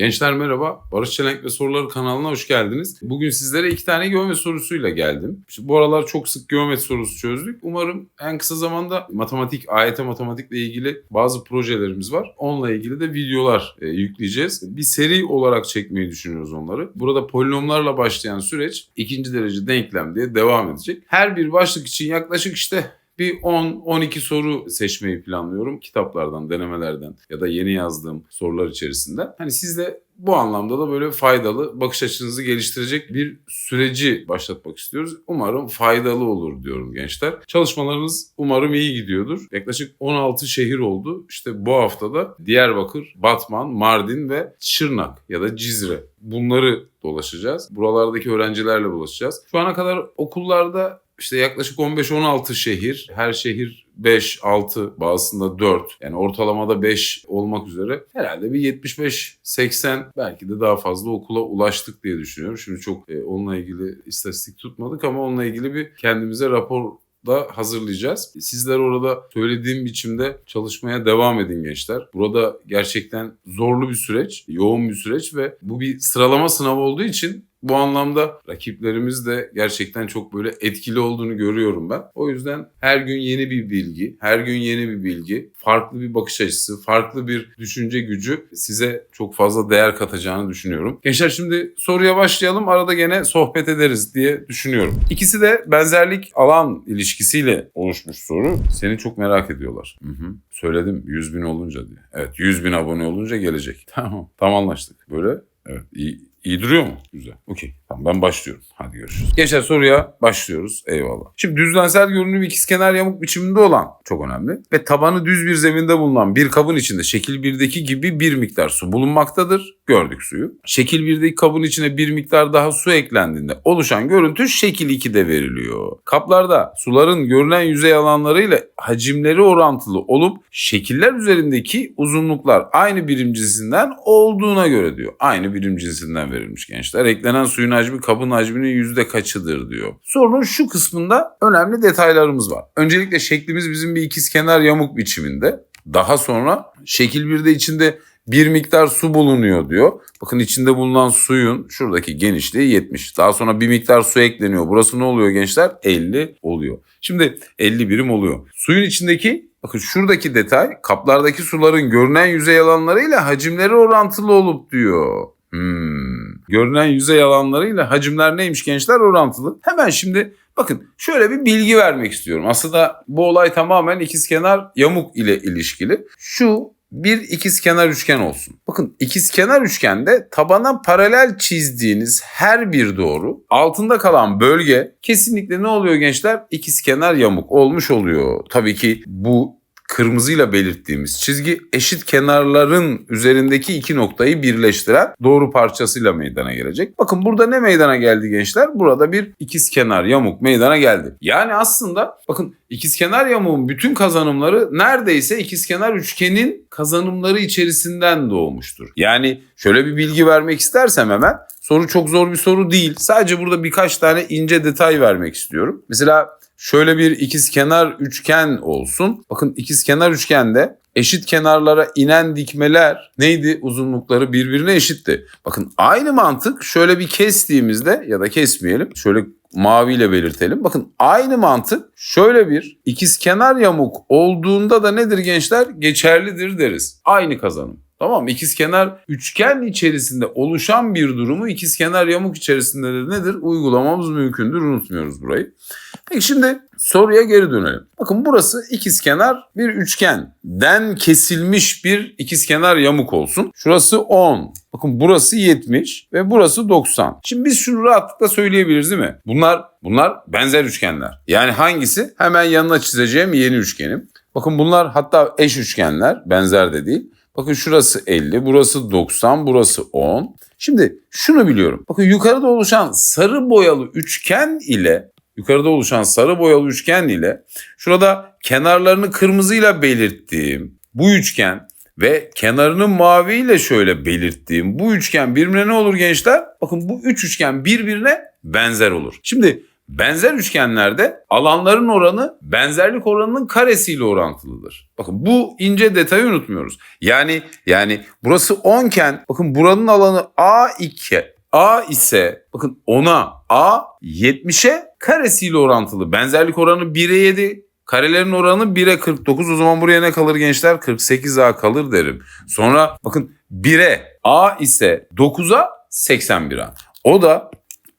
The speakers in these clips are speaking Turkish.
Gençler merhaba. Barış Çelenk ve Soruları kanalına hoş geldiniz. Bugün sizlere iki tane geometri sorusuyla geldim. İşte bu aralar çok sık geometri sorusu çözdük. Umarım en kısa zamanda matematik, AYT matematikle ilgili bazı projelerimiz var. Onunla ilgili de videolar e, yükleyeceğiz. Bir seri olarak çekmeyi düşünüyoruz onları. Burada polinomlarla başlayan süreç ikinci derece denklem diye devam edecek. Her bir başlık için yaklaşık işte bir 10-12 soru seçmeyi planlıyorum. Kitaplardan, denemelerden ya da yeni yazdığım sorular içerisinde. Hani siz de bu anlamda da böyle faydalı, bakış açınızı geliştirecek bir süreci başlatmak istiyoruz. Umarım faydalı olur diyorum gençler. Çalışmalarınız umarım iyi gidiyordur. Yaklaşık 16 şehir oldu. İşte bu haftada Diyarbakır, Batman, Mardin ve Şırnak ya da Cizre. Bunları dolaşacağız. Buralardaki öğrencilerle dolaşacağız. Şu ana kadar okullarda işte yaklaşık 15-16 şehir, her şehir 5, 6, bazısında 4. Yani ortalamada 5 olmak üzere herhalde bir 75-80 belki de daha fazla okula ulaştık diye düşünüyorum. Şimdi çok e, onunla ilgili istatistik tutmadık ama onunla ilgili bir kendimize rapor da hazırlayacağız. Sizler orada söylediğim biçimde çalışmaya devam edin gençler. Burada gerçekten zorlu bir süreç, yoğun bir süreç ve bu bir sıralama sınavı olduğu için bu anlamda rakiplerimiz de gerçekten çok böyle etkili olduğunu görüyorum ben. O yüzden her gün yeni bir bilgi, her gün yeni bir bilgi, farklı bir bakış açısı, farklı bir düşünce gücü size çok fazla değer katacağını düşünüyorum. Gençler şimdi soruya başlayalım. Arada gene sohbet ederiz diye düşünüyorum. İkisi de benzerlik alan ilişkisiyle oluşmuş soru. Seni çok merak ediyorlar. Hı hı. Söyledim 100 bin olunca diye. Evet 100 bin abone olunca gelecek. Tamam. Tam anlaştık. Böyle evet iyi İyi duruyor mu? Güzel. Okey. Tamam ben başlıyorum. Hadi görüşürüz. Gençler soruya başlıyoruz. Eyvallah. Şimdi düzlensel görünümü ikizkenar yamuk biçiminde olan çok önemli. Ve tabanı düz bir zeminde bulunan bir kabın içinde şekil 1'deki gibi bir miktar su bulunmaktadır. Gördük suyu. Şekil 1'deki kabın içine bir miktar daha su eklendiğinde oluşan görüntü şekil 2'de veriliyor. Kaplarda suların görünen yüzey alanlarıyla hacimleri orantılı olup şekiller üzerindeki uzunluklar aynı birim cinsinden olduğuna göre diyor. Aynı birim cinsinden verilmiş gençler. Eklenen suyun hacmi kabın hacminin yüzde kaçıdır diyor. Sorunun şu kısmında önemli detaylarımız var. Öncelikle şeklimiz bizim bir ikizkenar yamuk biçiminde. Daha sonra şekil 1'de içinde bir miktar su bulunuyor diyor. Bakın içinde bulunan suyun şuradaki genişliği 70. Daha sonra bir miktar su ekleniyor. Burası ne oluyor gençler? 50 oluyor. Şimdi 50 birim oluyor. Suyun içindeki bakın şuradaki detay kaplardaki suların görünen yüzey alanlarıyla hacimleri orantılı olup diyor. Hmm. Görünen yüzey alanlarıyla hacimler neymiş gençler orantılı. Hemen şimdi bakın şöyle bir bilgi vermek istiyorum. Aslında bu olay tamamen ikizkenar yamuk ile ilişkili. Şu bir ikizkenar üçgen olsun. Bakın ikizkenar üçgende tabana paralel çizdiğiniz her bir doğru altında kalan bölge kesinlikle ne oluyor gençler? İkizkenar yamuk olmuş oluyor. Tabii ki bu kırmızıyla belirttiğimiz çizgi eşit kenarların üzerindeki iki noktayı birleştiren doğru parçasıyla meydana gelecek. Bakın burada ne meydana geldi gençler? Burada bir ikizkenar yamuk meydana geldi. Yani aslında bakın ikizkenar yamuğun bütün kazanımları neredeyse ikizkenar üçgenin kazanımları içerisinden doğmuştur. Yani şöyle bir bilgi vermek istersem hemen soru çok zor bir soru değil. Sadece burada birkaç tane ince detay vermek istiyorum. Mesela şöyle bir ikizkenar üçgen olsun. Bakın ikizkenar üçgende eşit kenarlara inen dikmeler neydi? Uzunlukları birbirine eşitti. Bakın aynı mantık şöyle bir kestiğimizde ya da kesmeyelim. Şöyle maviyle belirtelim. Bakın aynı mantık şöyle bir ikizkenar yamuk olduğunda da nedir gençler? Geçerlidir deriz. Aynı kazanım. Tamam mı? İkizkenar üçgen içerisinde oluşan bir durumu ikizkenar yamuk içerisinde de nedir? Uygulamamız mümkündür. Unutmuyoruz burayı. Peki şimdi soruya geri dönelim. Bakın burası ikizkenar bir üçgenden kesilmiş bir ikizkenar yamuk olsun. Şurası 10. Bakın burası 70 ve burası 90. Şimdi biz şunu rahatlıkla söyleyebiliriz değil mi? Bunlar bunlar benzer üçgenler. Yani hangisi? Hemen yanına çizeceğim yeni üçgenim. Bakın bunlar hatta eş üçgenler. Benzer de değil. Bakın şurası 50, burası 90, burası 10. Şimdi şunu biliyorum. Bakın yukarıda oluşan sarı boyalı üçgen ile yukarıda oluşan sarı boyalı üçgen ile şurada kenarlarını kırmızıyla belirttiğim bu üçgen ve kenarını maviyle şöyle belirttiğim bu üçgen birbirine ne olur gençler? Bakın bu üç üçgen birbirine benzer olur. Şimdi benzer üçgenlerde alanların oranı benzerlik oranının karesiyle orantılıdır. Bakın bu ince detayı unutmuyoruz. Yani yani burası 10 iken bakın buranın alanı A2 A ise bakın 10'a A 70'e karesiyle orantılı. Benzerlik oranı 1'e 7. Karelerin oranı 1'e 49. O zaman buraya ne kalır gençler? 48A kalır derim. Sonra bakın 1'e A ise 9'a 81A. O da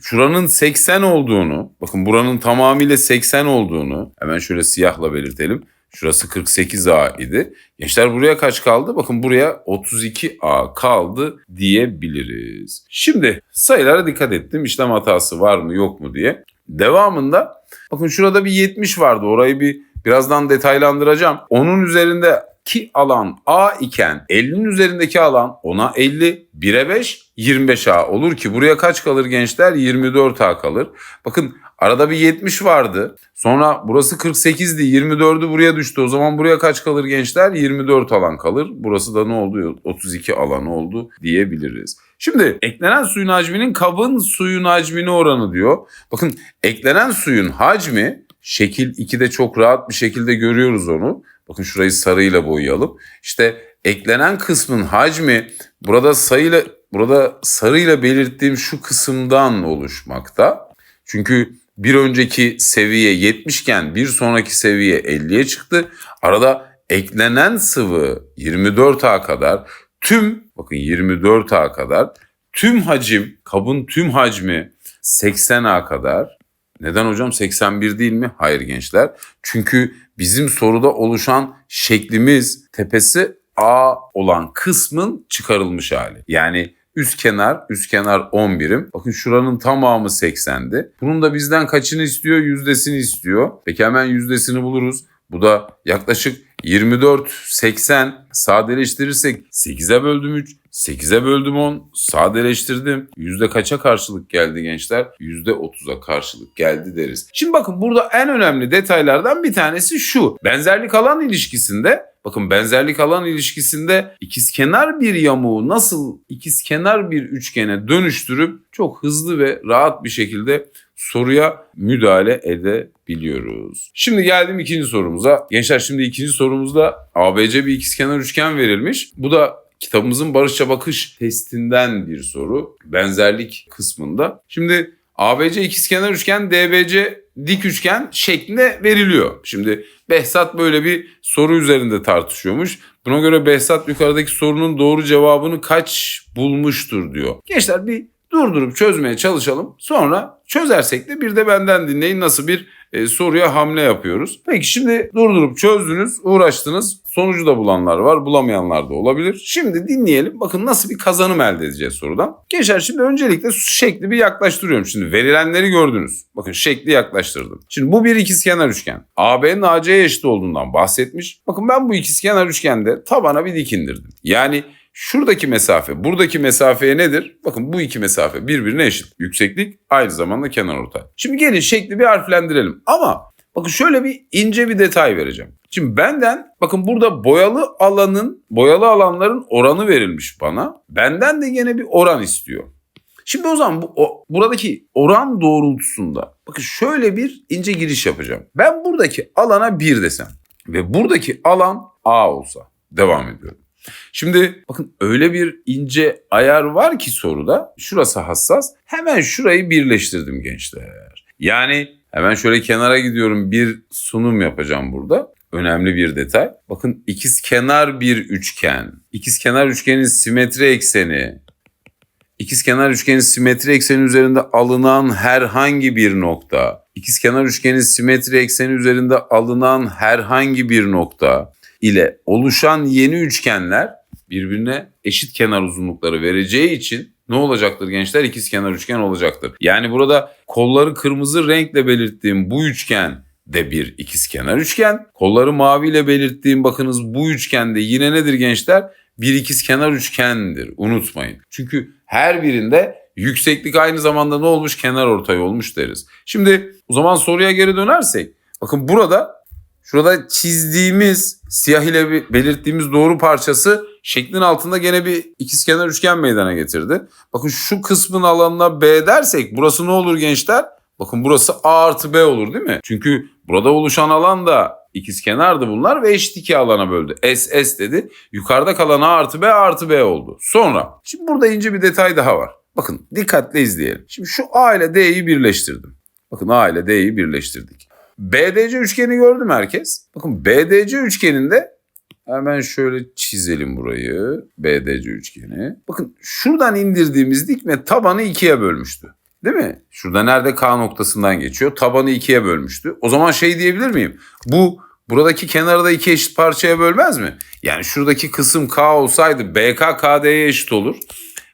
şuranın 80 olduğunu, bakın buranın tamamıyla 80 olduğunu hemen şöyle siyahla belirtelim. Şurası 48A idi. Gençler buraya kaç kaldı? Bakın buraya 32A kaldı diyebiliriz. Şimdi sayılara dikkat ettim. İşlem hatası var mı yok mu diye. Devamında bakın şurada bir 70 vardı. Orayı bir birazdan detaylandıracağım. Onun üzerinde ki alan A iken 50'nin üzerindeki alan ona 50, 1'e 5, 25A olur ki buraya kaç kalır gençler? 24A kalır. Bakın arada bir 70 vardı. Sonra burası 48'di. 24'ü buraya düştü. O zaman buraya kaç kalır gençler? 24 alan kalır. Burası da ne oldu? 32 alan oldu diyebiliriz. Şimdi eklenen suyun hacminin kabın suyun hacmine oranı diyor. Bakın eklenen suyun hacmi şekil 2'de çok rahat bir şekilde görüyoruz onu. Bakın şurayı sarıyla boyayalım. İşte eklenen kısmın hacmi burada sayıyla burada sarıyla belirttiğim şu kısımdan oluşmakta. Çünkü bir önceki seviye 70 iken bir sonraki seviye 50'ye çıktı. Arada eklenen sıvı 24A kadar tüm bakın 24A kadar tüm hacim kabın tüm hacmi 80A kadar. Neden hocam 81 değil mi? Hayır gençler. Çünkü bizim soruda oluşan şeklimiz tepesi A olan kısmın çıkarılmış hali. Yani üst kenar, üst kenar 10 birim. Bakın şuranın tamamı 80'di. Bunun da bizden kaçını istiyor? Yüzdesini istiyor. Peki hemen yüzdesini buluruz. Bu da yaklaşık 24, 80 sadeleştirirsek 8'e böldüm 3, 8'e böldüm 10, sadeleştirdim. Yüzde kaça karşılık geldi gençler? Yüzde 30'a karşılık geldi deriz. Şimdi bakın burada en önemli detaylardan bir tanesi şu. Benzerlik alan ilişkisinde Bakın benzerlik alan ilişkisinde ikizkenar bir yamuğu nasıl ikizkenar bir üçgene dönüştürüp çok hızlı ve rahat bir şekilde soruya müdahale edebiliyoruz. Şimdi geldim ikinci sorumuza. Gençler şimdi ikinci sorumuzda ABC bir ikizkenar üçgen verilmiş. Bu da kitabımızın barışça bakış testinden bir soru. Benzerlik kısmında. Şimdi ABC ikizkenar üçgen, DBC dik üçgen şeklinde veriliyor. Şimdi Behzat böyle bir soru üzerinde tartışıyormuş. Buna göre Behzat yukarıdaki sorunun doğru cevabını kaç bulmuştur diyor. Gençler bir durdurup çözmeye çalışalım. Sonra çözersek de bir de benden dinleyin nasıl bir e, soruya hamle yapıyoruz. Peki şimdi durdurup çözdünüz, uğraştınız. Sonucu da bulanlar var, bulamayanlar da olabilir. Şimdi dinleyelim. Bakın nasıl bir kazanım elde edeceğiz sorudan. Gençler şimdi öncelikle şekli bir yaklaştırıyorum. Şimdi verilenleri gördünüz. Bakın şekli yaklaştırdım. Şimdi bu bir ikizkenar üçgen. AB'nin AC'ye eşit olduğundan bahsetmiş. Bakın ben bu ikizkenar üçgende tabana bir dik indirdim. Yani Şuradaki mesafe, buradaki mesafeye nedir? Bakın bu iki mesafe birbirine eşit. Yükseklik aynı zamanda kenar ortay. Şimdi gelin şekli bir harflendirelim. Ama bakın şöyle bir ince bir detay vereceğim. Şimdi benden bakın burada boyalı alanın, boyalı alanların oranı verilmiş bana. Benden de yine bir oran istiyor. Şimdi o zaman bu o, buradaki oran doğrultusunda bakın şöyle bir ince giriş yapacağım. Ben buradaki alana 1 desem ve buradaki alan A olsa devam ediyorum. Şimdi bakın öyle bir ince ayar var ki soruda. Şurası hassas. Hemen şurayı birleştirdim gençler. Yani hemen şöyle kenara gidiyorum bir sunum yapacağım burada. Önemli bir detay. Bakın ikiz kenar bir üçgen. İkiz kenar üçgenin simetri ekseni. İkiz kenar üçgenin simetri ekseni üzerinde alınan herhangi bir nokta. İkiz kenar üçgenin simetri ekseni üzerinde alınan herhangi bir nokta ile oluşan yeni üçgenler birbirine eşit kenar uzunlukları vereceği için ne olacaktır gençler? İkiz kenar üçgen olacaktır. Yani burada kolları kırmızı renkle belirttiğim bu üçgen de bir ikiz kenar üçgen. Kolları maviyle belirttiğim bakınız bu üçgende yine nedir gençler? Bir ikiz kenar üçgendir. Unutmayın. Çünkü her birinde yükseklik aynı zamanda ne olmuş? Kenar ortay olmuş deriz. Şimdi o zaman soruya geri dönersek. Bakın burada Şurada çizdiğimiz siyah ile belirttiğimiz doğru parçası şeklin altında gene bir ikizkenar üçgen meydana getirdi. Bakın şu kısmın alanına B dersek burası ne olur gençler? Bakın burası A artı B olur değil mi? Çünkü burada oluşan alan da ikizkenardı bunlar ve eşit iki alana böldü. S, S dedi. Yukarıda kalan A artı B, A artı B oldu. Sonra, şimdi burada ince bir detay daha var. Bakın dikkatle izleyelim. Şimdi şu A ile D'yi birleştirdim. Bakın A ile D'yi birleştirdik. BDC üçgeni gördü mü herkes? Bakın BDC üçgeninde hemen şöyle çizelim burayı. BDC üçgeni. Bakın şuradan indirdiğimiz dikme tabanı ikiye bölmüştü. Değil mi? Şurada nerede K noktasından geçiyor? Tabanı ikiye bölmüştü. O zaman şey diyebilir miyim? Bu buradaki kenarı da iki eşit parçaya bölmez mi? Yani şuradaki kısım K olsaydı BK KD'ye eşit olur.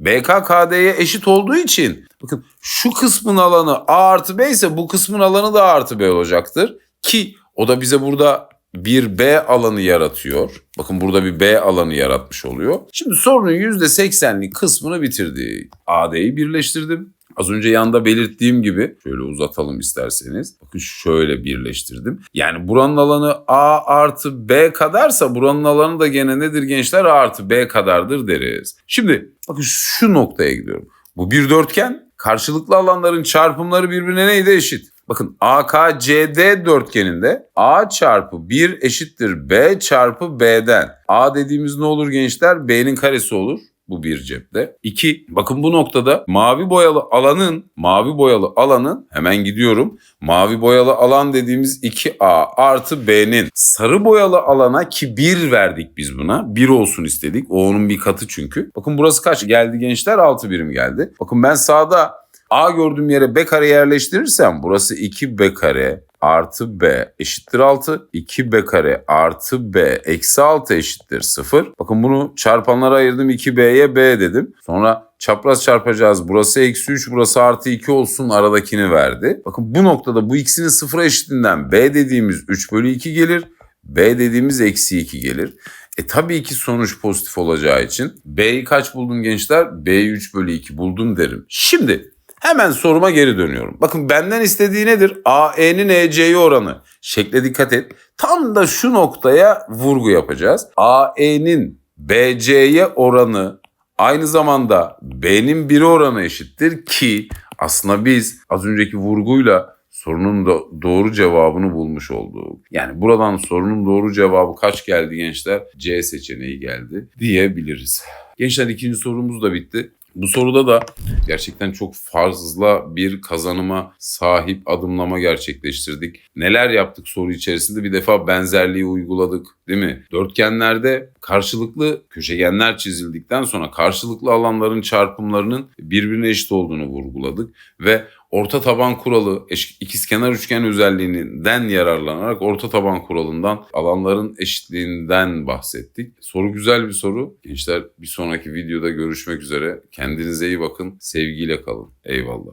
BK KD'ye eşit olduğu için bakın şu kısmın alanı A artı B ise bu kısmın alanı da A artı B olacaktır. Ki o da bize burada bir B alanı yaratıyor. Bakın burada bir B alanı yaratmış oluyor. Şimdi sorunun %80'lik kısmını bitirdik. AD'yi birleştirdim. Az önce yanda belirttiğim gibi şöyle uzatalım isterseniz. Bakın şöyle birleştirdim. Yani buranın alanı A artı B kadarsa buranın alanı da gene nedir gençler? A artı B kadardır deriz. Şimdi bakın şu noktaya gidiyorum. Bu bir dörtgen. Karşılıklı alanların çarpımları birbirine neydi eşit? Bakın AKCD dörtgeninde A çarpı 1 eşittir B çarpı B'den. A dediğimiz ne olur gençler? B'nin karesi olur. Bu bir cepte. İki, bakın bu noktada mavi boyalı alanın, mavi boyalı alanın, hemen gidiyorum. Mavi boyalı alan dediğimiz 2A artı B'nin sarı boyalı alana ki 1 verdik biz buna. 1 olsun istedik. O onun bir katı çünkü. Bakın burası kaç geldi gençler? 6 birim geldi. Bakın ben sağda A gördüğüm yere B kare yerleştirirsem burası 2B kare artı B eşittir 6. 2B kare artı B eksi 6 eşittir 0. Bakın bunu çarpanlara ayırdım 2B'ye B dedim. Sonra çapraz çarpacağız. Burası eksi 3 burası artı 2 olsun aradakini verdi. Bakın bu noktada bu ikisinin sıfıra eşitinden B dediğimiz 3 bölü 2 gelir. B dediğimiz eksi 2 gelir. E tabii ki sonuç pozitif olacağı için B'yi kaç buldum gençler? B'yi 3 bölü 2 buldum derim. Şimdi Hemen soruma geri dönüyorum. Bakın benden istediği nedir? AE'nin EC'ye oranı. Şekle dikkat et. Tam da şu noktaya vurgu yapacağız. AE'nin BC'ye oranı aynı zamanda B'nin 1'e oranı eşittir ki aslında biz az önceki vurguyla sorunun da doğru cevabını bulmuş olduk. Yani buradan sorunun doğru cevabı kaç geldi gençler? C seçeneği geldi diyebiliriz. Gençler ikinci sorumuz da bitti. Bu soruda da gerçekten çok fazla bir kazanıma sahip adımlama gerçekleştirdik. Neler yaptık soru içerisinde? Bir defa benzerliği uyguladık değil mi? Dörtgenlerde karşılıklı köşegenler çizildikten sonra karşılıklı alanların çarpımlarının birbirine eşit olduğunu vurguladık ve orta taban kuralı ikizkenar üçgen özelliğinden yararlanarak orta taban kuralından alanların eşitliğinden bahsettik. Soru güzel bir soru. Gençler bir sonraki videoda görüşmek üzere. Kendinize iyi bakın. Sevgiyle kalın. Eyvallah.